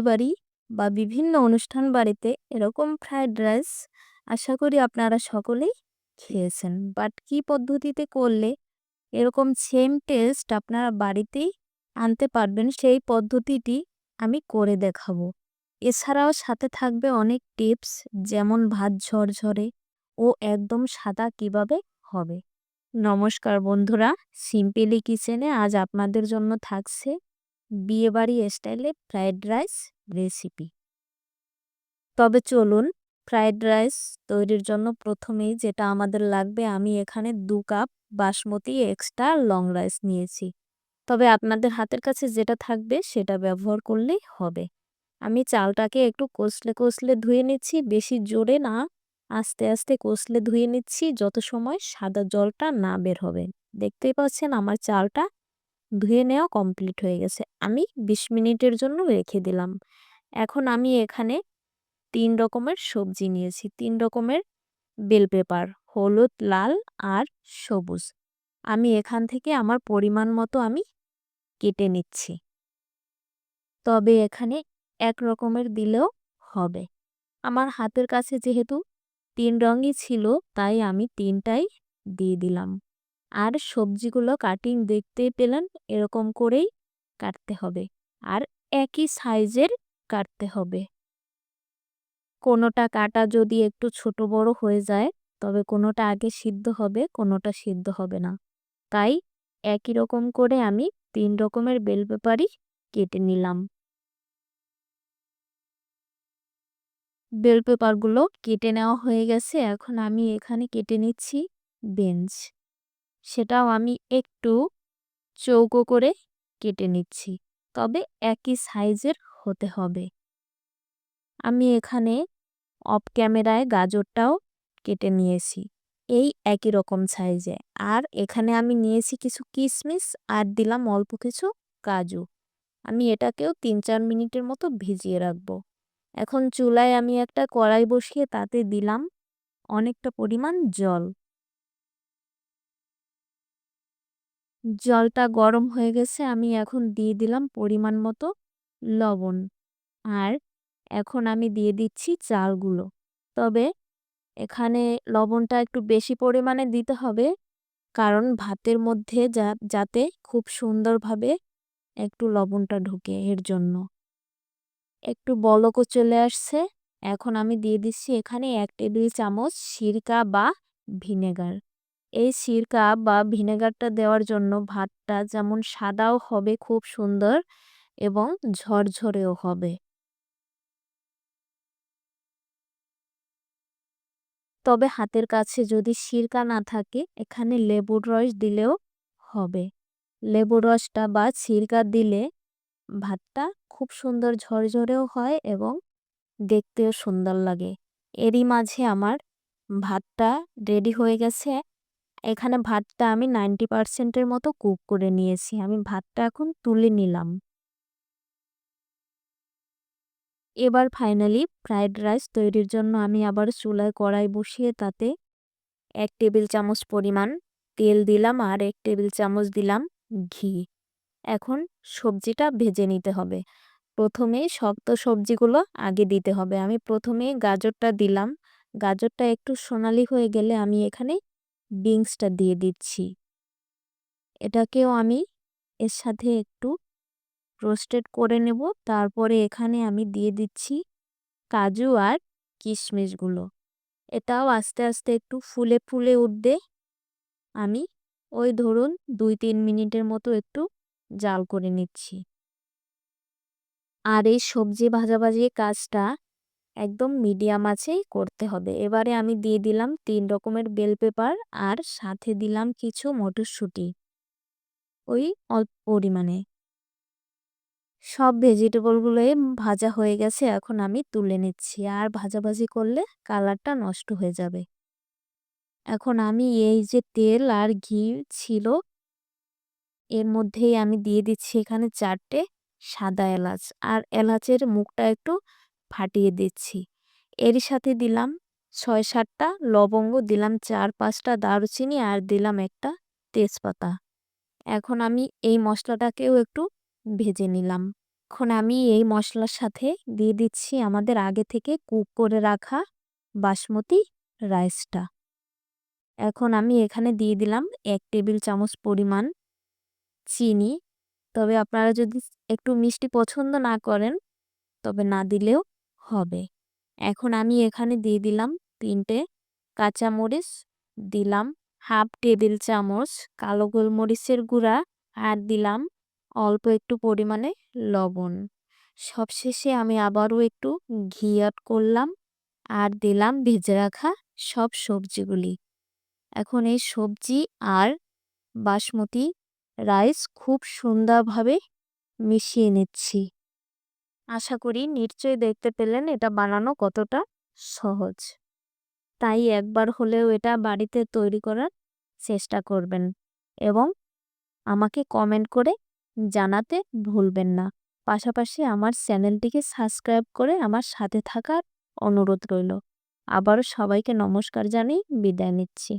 বিয়েবাড়ি বা বিভিন্ন অনুষ্ঠান বাড়িতে এরকম ফ্রায়েড রাইস আশা করি আপনারা সকলেই খেয়েছেন। বাট কি পদ্ধতিতে করলে এরকম সেম টেস্ট আপনারা বাড়িতেই আনতে পারবেন সেই পদ্ধতিটি আমি করে দেখাবো। এছাড়াও সাথে থাকবে অনেক টিপস যেমন ভাত ঝরঝরে ও একদম সাদা কীভাবে হবে। নমস্কার বন্ধুরা সিম্পলি কিচেনে আজ আপনাদের জন্য থাকছে বিয়েবাড়ি স্টাইলে ফ্রায়েড রাইস রেসিপি। তবে চলুন ফ্রায়েড রাইস তৈরির জন্য প্রথমেই যেটা আমাদের লাগবে, আমি এখানে দু cup basmati extra long rice নিয়েছি। তবে আপনাদের হাতের কাছে যেটা থাকবে, সেটা ব্যবহার করলেই হবে। আমি চালটাকে একটু কষলে কষলে ধুয়ে নিচ্ছি, বেশি জোরে না, আস্তে আস্তে কষলে ধুয়ে নিচ্ছি, যত সময় সাদা জলটা না বের হবে। দেখতেই পাচ্ছেন আমার চালটা ধুয়ে নেওয়া কমপ্লিট হয়ে গেছে। আমি ২০ মিনিটের জন্য রেখে দিলাম। এখন আমি এখানে তিন রকমের সবজি নিয়েছি। তিন রকমের বেল পেপার হলুদ, লাল আর সবুজ। আমি এখান থেকে আমার পরিমাণ মতো আমি কেটে নিচ্ছি। তবে এখানে এক রকমের দিলেও হবে। আমার হাতের কাছে যেহেতু তিন রঙই ছিল, তাই আমি তিনটাই দিয়ে দিলাম। আর সবজিগুলো কাটিং দেখতে পেলেন, এরকম করেই কাটতে হবে। আর একই সাইজের কাটতে হবে। কোনোটা কাটা যদি একটু ছোট বড় হয়ে যায়, তবে কোনোটা আগে সিদ্ধ হবে, কোনোটা সিদ্ধ হবে না। তাই একই রকম করে আমি তিন রকমের বেল পেপারই কেটে নিলাম। বেল পেপারগুলো কেটে নেওয়া হয়ে গেছে, এখন আমি এখানে কেটে নিচ্ছি বেঞ্চ। সেটাও আমি একটু চৌকো করে কেটে নিচ্ছি। তবে একই সাইজের হতে হবে। আমি এখানে অফ ক্যামেরায় গাজরটাও কেটে নিয়েছি। এই একই রকম সাইজে। আর এখানে আমি নিয়েছি কিছু কিশমিশ আর দিলাম অল্প কিছু কাজু। আমি এটাকেও তিন চার মিনিটের মতো ভিজিয়ে রাখব। এখন চুলায় আমি একটা কড়াই বসিয়ে তাতে দিলাম অনেকটা পরিমাণ জল। জলটা গরম হয়ে গেছে, আমি এখন দিয়ে দিলাম পরিমাণ মতো লবণ। আর এখন আমি দিয়ে দিচ্ছি চালগুলো। তবে এখানে লবণটা একটু বেশি পরিমাণে দিতে হবে, কারণ ভাতের মধ্যে যা, যাতে খুব সুন্দরভাবে একটু লবণটা ঢুকে এর জন্য। একটু বলকও চলে আসছে। এখন আমি দিয়ে দিচ্ছি এখানে এক টেবিল চামচ সিরকা বা ভিনেগার। এই সিরকা বা ভিনেগারটা দেওয়ার জন্য ভাতটা যেমন সাদাও হবে খুব সুন্দর এবং ঝরঝরেও হবে। তবে হাতের কাছে যদি সিরকা না থাকে, এখানে লেবুর রস দিলেও হবে। লেবুর রসটা বা সিরকা দিলে ভাতটা খুব সুন্দর ঝরঝরেও হয় এবং দেখতেও সুন্দর লাগে। এরই মাঝে আমার ভাতটা রেডি হয়ে গেছে। এখানে ভাতটা আমি নাইনটি পারসেন্টের মতো কুক করে নিয়েছি। আমি ভাতটা এখন তুলে নিলাম। এবার ফাইনালি ফ্রাইড রাইস তৈরির জন্য আমি আবার চুলায় কড়াই বসিয়ে তাতে এক টেবিল চামচ পরিমাণ তেল দিলাম আর এক টেবিল চামচ দিলাম ঘি। এখন সবজিটা ভেজে নিতে হবে। প্রথমে শক্ত সবজিগুলো আগে দিতে হবে। আমি প্রথমে গাজরটা দিলাম। গাজরটা একটু সোনালি হয়ে গেলে আমি এখানে বিনসটা দিয়ে দিচ্ছি। এটাকেও আমি এর সাথে একটু রোস্টেড করে নেব। তারপরে এখানে আমি দিয়ে দিচ্ছি কাজু আর কিশমিশগুলো। এটাও আস্তে আস্তে একটু ফুলে ফুলে উঠবে। আমি ওই ধরুন দুই তিন মিনিটের মতো একটু জাল করে নিচ্ছি। আর এই সবজি ভাজাভাজি কাজটা একদম মিডিয়াম আছেই করতে হবে। এবারে আমি দিয়ে দিলাম তিন রকমের বেল পেপার আর সাথে দিলাম কিছু মটরশুঁটি। ওই অল্প পরিমাণে। সব ভেজিটেবলগুলোই ভাজা হয়ে গেছে, এখন আমি তুলে নিচ্ছি। আর ভাজাভাজি করলে কালারটা নষ্ট হয়ে যাবে। এখন আমি এই যে তেল আর ঘি ছিল, এর মধ্যেই আমি দিয়ে দিচ্ছি এখানে চারটে সাদা এলাচ। আর এলাচের মুখটা একটু ফাটিয়ে দিচ্ছি। এর সাথে দিলাম ছয় সাতটা লবঙ্গ, দিলাম চার পাঁচটা দারুচিনি আর দিলাম একটা তেজপাতা। এখন আমি এই মশলাটাকেও একটু ভেজে নিলাম। এখন আমি এই মশলার সাথে দিয়ে দিচ্ছি আমাদের আগে থেকে কুক করে রাখা বাসমতি রাইসটা। এখন আমি এখানে দিয়ে দিলাম এক টেবিল চামচ পরিমাণ চিনি। তবে আপনারা যদি একটু মিষ্টি পছন্দ না করেন, তবে না দিলেও হবে। এখন আমি এখানে দিয়ে দিলাম তিনটে কাঁচামরিচ, দিলাম হাফ টেবিল চামচ কালো গোলমরিচের গুঁড়া আর দিলাম অল্প একটু পরিমাণে লবণ। সবশেষে আমি আবারও একটু ঘি অ্যাড করলাম আর দিলাম ভেজে রাখা সব সবজিগুলি। এখন এই সবজি আর বাসমতি রাইস খুব সুন্দরভাবে মিশিয়ে নিচ্ছি। আশা করি নিশ্চয়ই দেখতে পেলেন এটা বানানো কতটা সহজ। তাই একবার হলেও এটা বাড়িতে তৈরি করার চেষ্টা করবেন এবং আমাকে কমেন্ট করে জানাতে ভুলবেন না। পাশাপাশি আমার চ্যানেলটিকে সাবস্ক্রাইব করে আমার সাথে থাকার অনুরোধ রইল। আবারও সবাইকে নমস্কার জানিয়ে বিদায় নিচ্ছি।